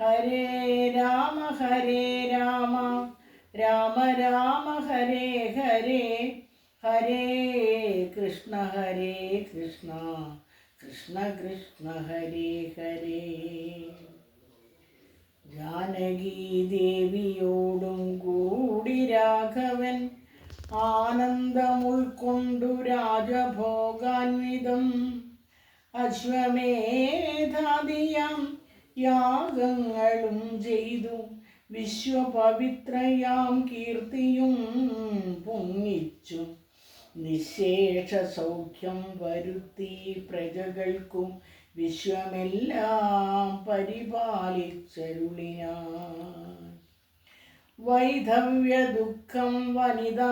ഹരേ രാമ ഹരേ രാമ. രാമ രാമ ഹരേ ഹരേ. ഹരേ കൃഷ്ണ ഹരേ കൃഷ്ണ. കൃഷ്ണ കൃഷ്ണ ഹരേ ഹരേ. ജാനകി ദേവിയോടും കൂടി രാഘവൻ ആനന്ദമുൾക്കൊണ്ടു രാജഭോഗാൻവിധം അശ്വമേധാദിയാം യാഗങ്ങളും ചെയ്തു. വിശ്വപവിത്രയാം കീർത്തിയും പൊങ്ങിച്ചു നിശേഷ സൗഖ്യം വരുത്തി പ്രജകൾക്കും വിശ്വമെല്ലാം പരിപാലിച്ചരുളിനാ വൈധവ്യ ദുഃഖം വനിതമാർക്കില്ലൊരു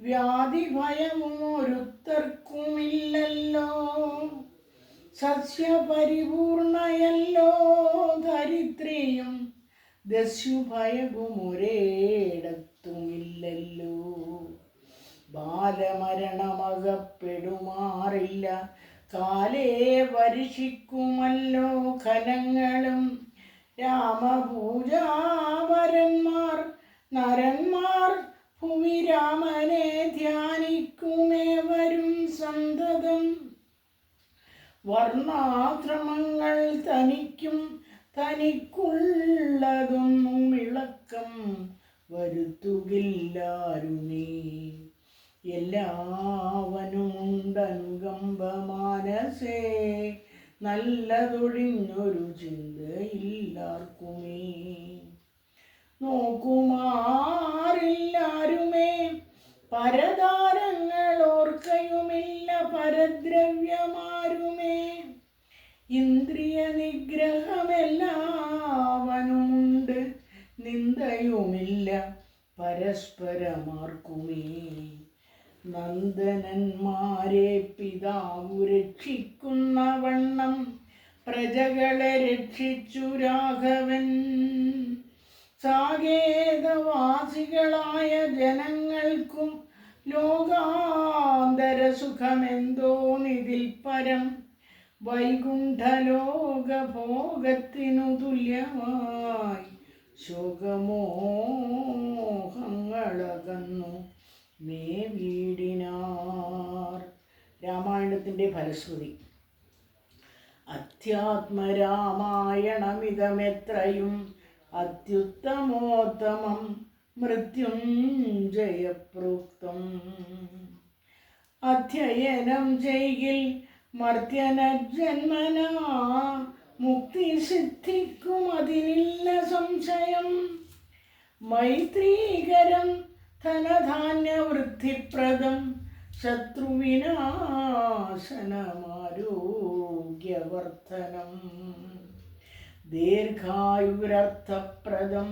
വ്യാധി ഭയവും ഒരുത്തർക്കുമില്ലല്ലോ. സസ്യപരിപൂർണയല്ലോ ധരിത്രിയും ദസ്യുഭയവും ഒരേടത്തുമില്ലല്ലോ ബാലമരണമകപ്പെടുമാറില്ല. കാലേ വർഷിക്കുമല്ലോ ഖലങ്ങളും രാമപൂജാവരന്മാർ നരന്മാർ ഭൂമി രാമനെ ധ്യാനിക്കുമേ വരും സന്തതം. വർണാശ്രമങ്ങൾ തനിക്കും തനിക്കുള്ളതൊന്നും ഇളക്കം വരുത്തുകില്ലാരുമേ. എല്ലാവനുമുണ്ടനുകമ്പ മാനസേ നല്ലതൊഴിഞ്ഞൊരു ചിന്തയില്ലാർക്കുമേ നോക്കുമാറില്ലാരുമേ പരതാരങ്ങൾ ഓർക്കയുമില്ല പരദ്രവ്യമാരുമേ. ഇന്ദ്രിയ നിഗ്രഹമെല്ലാവനുമുണ്ട് നിന്ദയുമില്ല പരസ്പരമാർക്കുമേ. നന്ദനന്മാരെ പിതാവു രക്ഷിക്കുന്ന വണ്ണം പ്രജകളെ രക്ഷിച്ചു രാഘവൻ. സാകേതവാസികളായ ജനങ്ങൾക്കും ലോകാന്തര സുഖമെന്തോ നിതിൽ പരം വൈകുണ്ഠലോകഭോഗത്തിനു തുല്യമായി ശോകമോഹങ്ങളകന്നു മേ വീടിനാർ. രാമായണത്തിന്റെ ഫലശ്രുതി. അധ്യാത്മരാമായണമിതമെത്രയും അത്യുത്തമോത്തമം മൃത്യുഞ്ജയപ്രോക്തം. അധ്യയനം ചെയ്യിൽ മർത്യനജന്മന മുക്തി സിദ്ധിക്കും അതിനില്ല സംശയം. മൈത്രീകരം ധനധാന്യവൃദ്ധിപ്രദം ശത്രുവിനാശനമാരോഗ്യവർദ്ധനം. ദീർഘായുരർത്ഥപ്രദം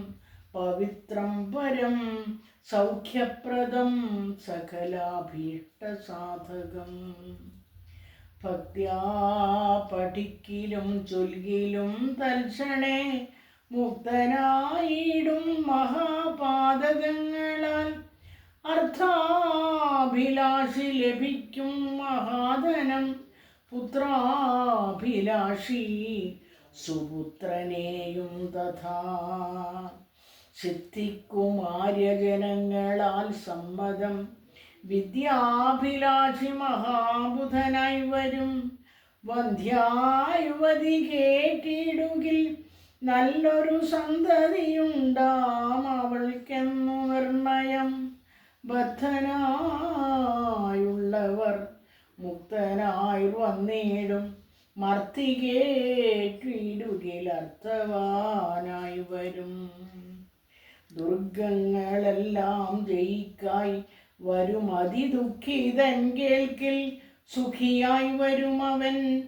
പവിത്രം പരം സൗഖ്യപ്രദം സകലാഭീഷ്ടസാധകം. ഭക്ത്യാ പഠിക്കിലും ചൊൽകിലും തൽക്ഷണേ മുക്തനായിടും മഹാപാതകങ്ങളാൽ. അർത്ഥാഭിലാഷി ലഭിക്കും മഹാധനം. പുത്രാഭിലാഷി സുപുത്രനെയും തഥാ. സിദ്ധിക്കുമാര്യജനങ്ങളാൽ സമ്മതം. വിദ്യാഭിലാഷി മഹാബുധനായി വരും. വന്ധ്യായുവതി കേട്ടിടുകിൽ നല്ലൊരു സന്തതിയുണ്ടാം അവൾക്കെന്നു നിർണയം. ബദ്ധനായുള്ളവർ മുക്തനായി വന്നിടും. മർത്തികേറ്റിടുകിൽ അർത്ഥവാനായി വരും. ദുർഗങ്ങളെല്ലാം ജയിക്കായി വരും അതിദുഃഖിതൻ കേൾക്കിൽ സുഖിയായി വരും അവൻ.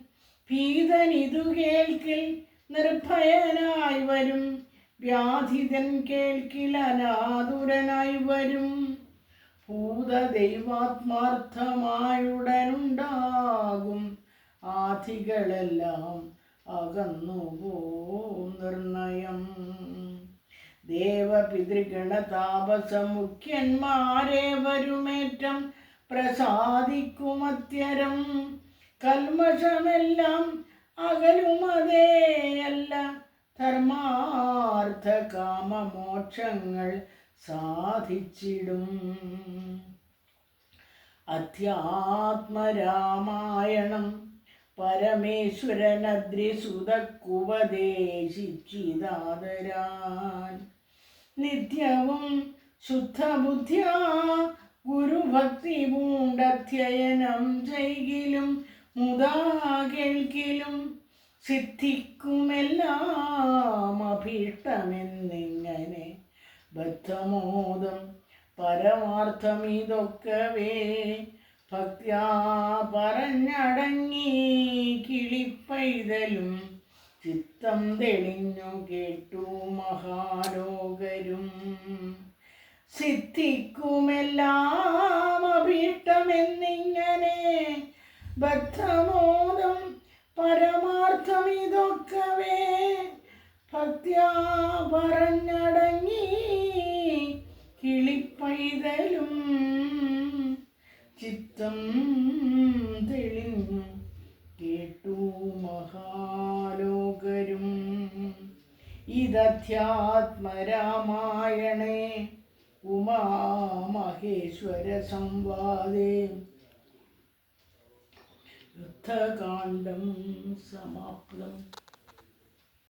ഭീതൻ ഇതു കേൾക്കിൽ നിർഭയനായി വരും. വ്യാധിതൻ കേൾക്കിൽ അനാതുരനായി വരും. ഭൂതദൈവാത്മാർത്ഥമായുടനുണ്ടാകും ആധികളെല്ലാം അകന്നു നിർണയം ദേവപിതൃഗണ താപസ മുഖ്യന്മാരെ വരുമേറ്റം പ്രസാദിക്കുമത്യരം കൽമഷമെല്ലാം അകലുമതേയല്ല ധർമാർത്ഥ കാമമോക്ഷങ്ങൾ സാധിച്ചിടും. അധ്യാത്മരാമായണം പരമേശ്വരനദ്രിസുതക്കുപദേശിച്ചിതാതരാൻ. നിത്യവും ശുദ്ധബുദ്ധ്യാ. ഗുരുഭക്തി പൂണ്ടധ്യയനം ചെയ്കിലും മുതാ കേൾക്കിലും സിദ്ധിക്കുമെല്ലാം അഭീഷ്ടമെന്നിങ്ങനെ ബദ്ധമോദം പരമാർത്ഥമിതൊക്കവേ. ഭക്ത്യാ ബദ്ധമോദം പരമാർത്ഥമിതൊക്കവേ. ഭക്തിയാ പറഞ്ഞടങ്ങി കിളിപ്പൈതലും ചിത്തം തെളിഞ്ഞു കേട്ടു മഹാലോകരും. ഇതധ്യാത്മരാമായണേ ഉമാമഹേശ്വര സംവാദേ अर्थकाण्डं समाप्तम्।